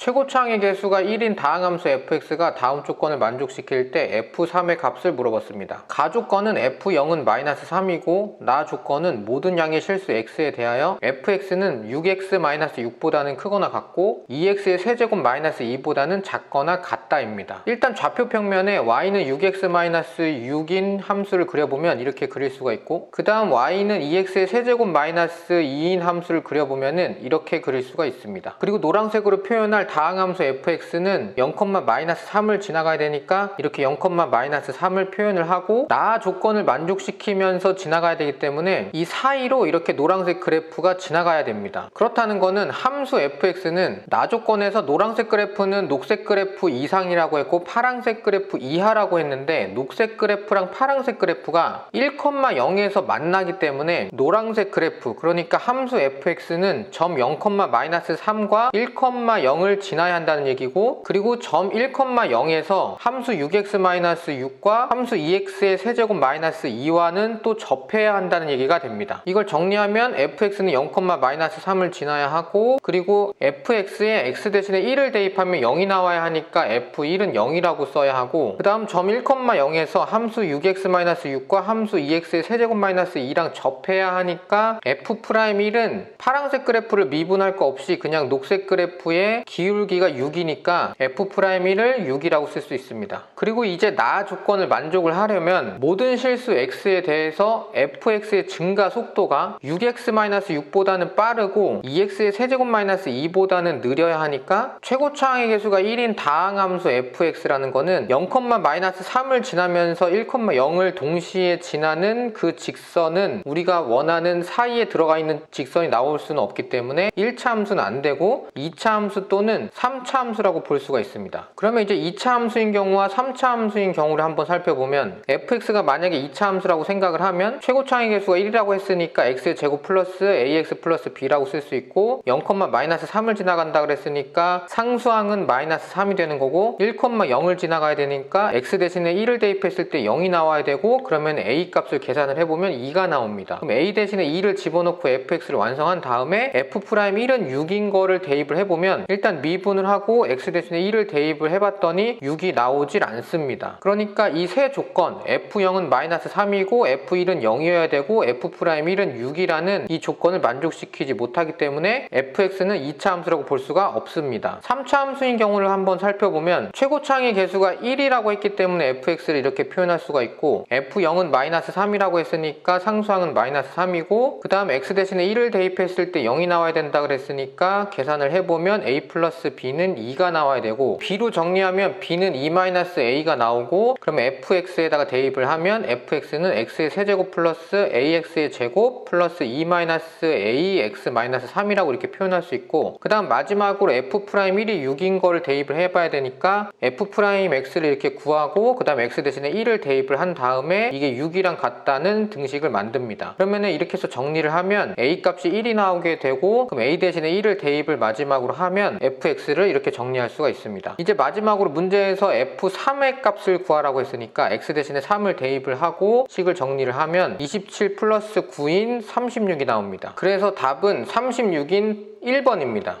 최고차항의 개수가 1인 다항함수 fx가 다음 조건을 만족시킬 때 f3의 값을 물어봤습니다. 가 조건은 f0은 마이너스 3이고 나 조건은 모든 양의 실수 x에 대하여 fx는 6x-6보다는 크거나 같고 2x의 세제곱 마이너스 2보다는 작거나 같다입니다. 일단 좌표 평면에 y는 6x-6인 함수를 그려보면 이렇게 그릴 수가 있고 그 다음 y는 2x의 세제곱 마이너스 2인 함수를 그려보면은 이렇게 그릴 수가 있습니다. 그리고 노란색으로 표현할 다항함수 fx는 0, 마이너스 3을 지나가야 되니까 이렇게 0, 마이너스 3을 표현을 하고 나 조건을 만족시키면서 지나가야 되기 때문에 이 사이로 이렇게 노란색 그래프가 지나가야 됩니다. 그렇다는 거는 함수 fx는 나 조건에서 노란색 그래프는 녹색 그래프 이상이라고 했고 파란색 그래프 이하라고 했는데 녹색 그래프랑 파란색 그래프가 1,0에서 만나기 때문에 노란색 그래프 그러니까 함수 fx는 점 0, 마이너스 3과 1,0을 지나야 한다는 얘기고 그리고 점 1,0에서 함수 6x-6과 함수 2x의 세제곱 마이너스 2와는 또 접해야 한다는 얘기가 됩니다. 이걸 정리하면 fx는 0, 마이너스 3을 지나야 하고 그리고 fx에 x 대신에 1을 대입하면 0이 나와야 하니까 f1은 0이라고 써야 하고 그 다음 점 1,0에서 함수 6x-6과 함수 2x의 세제곱 마이너스 2랑 접해야 하니까 f'1은 파란색 그래프를 미분할 거 없이 그냥 녹색 그래프의 기울 기가 6이니까 f'1을 6이라고 쓸 수 있습니다. 그리고 이제 나 조건을 만족을 하려면 모든 실수 x에 대해서 fx의 증가 속도가 6x-6보다는 빠르고 2x의 세제곱 마이너스 2보다는 느려야 하니까 최고차항의 개수가 1인 다항함수 fx라는 거는 0, 마이너스 3을 지나면서 1,0을 동시에 지나는 그 직선은 우리가 원하는 사이에 들어가 있는 직선이 나올 수는 없기 때문에 1차 함수는 안 되고 2차 함수 또는 3차 함수라고 볼 수가 있습니다. 그러면 이제 2차 함수인 경우와 3차 함수인 경우를 한번 살펴보면 fx가 만약에 2차 함수라고 생각을 하면 최고차항의 개수가 1이라고 했으니까 x의 제곱 플러스 ax 플러스 b라고 쓸 수 있고 0, 마이너스 3을 지나간다 그랬으니까 상수항은 마이너스 3이 되는 거고 1,0을 지나가야 되니까 x 대신에 1을 대입했을 때 0이 나와야 되고 그러면 a 값을 계산을 해보면 2가 나옵니다. 그럼 a 대신에 2를 집어넣고 fx를 완성한 다음에 f'1은 6인 거를 대입을 해보면 일단 미 분을 하고 x 대신에 1을 대입을 해봤더니 6이 나오질 않습니다. 그러니까 이 세 조건 f0은 마이너스 3이고 f1은 0이어야 되고 f'1은 6이라는 이 조건을 만족시키지 못하기 때문에 fx는 2차 함수라고 볼 수가 없습니다. 3차 함수인 경우를 한번 살펴보면 최고차항의 개수가 1이라고 했기 때문에 fx를 이렇게 표현할 수가 있고 f0은 마이너스 3이라고 했으니까 상수항은 마이너스 3이고 그 다음 x 대신에 1을 대입했을 때 0이 나와야 된다 그랬으니까 계산을 해보면 a 플러스 b는 2가 나와야 되고 b로 정리하면 b는 2 마이너스 a가 나오고 그러면 fx에다가 대입을 하면 fx는 x의 세제곱 플러스 ax의 제곱 플러스 2 마이너스 ax 마이너스 3이라고 이렇게 표현할 수 있고 그 다음 마지막으로 f'1이 6인 거를 대입을 해봐야 되니까 f'x를 이렇게 구하고 그 다음 x 대신에 1을 대입을 한 다음에 이게 6이랑 같다는 등식을 만듭니다. 그러면은 이렇게 해서 정리를 하면 a 값이 1이 나오게 되고 그럼 a 대신에 1을 대입을 마지막으로 하면 fx를 이렇게 정리할 수가 있습니다. 이제 마지막으로 문제에서 f3의 값을 구하라고 했으니까 x 대신에 3을 대입을 하고 식을 정리를 하면 27 플러스 9인 36이 나옵니다. 그래서 답은 36인 1번입니다.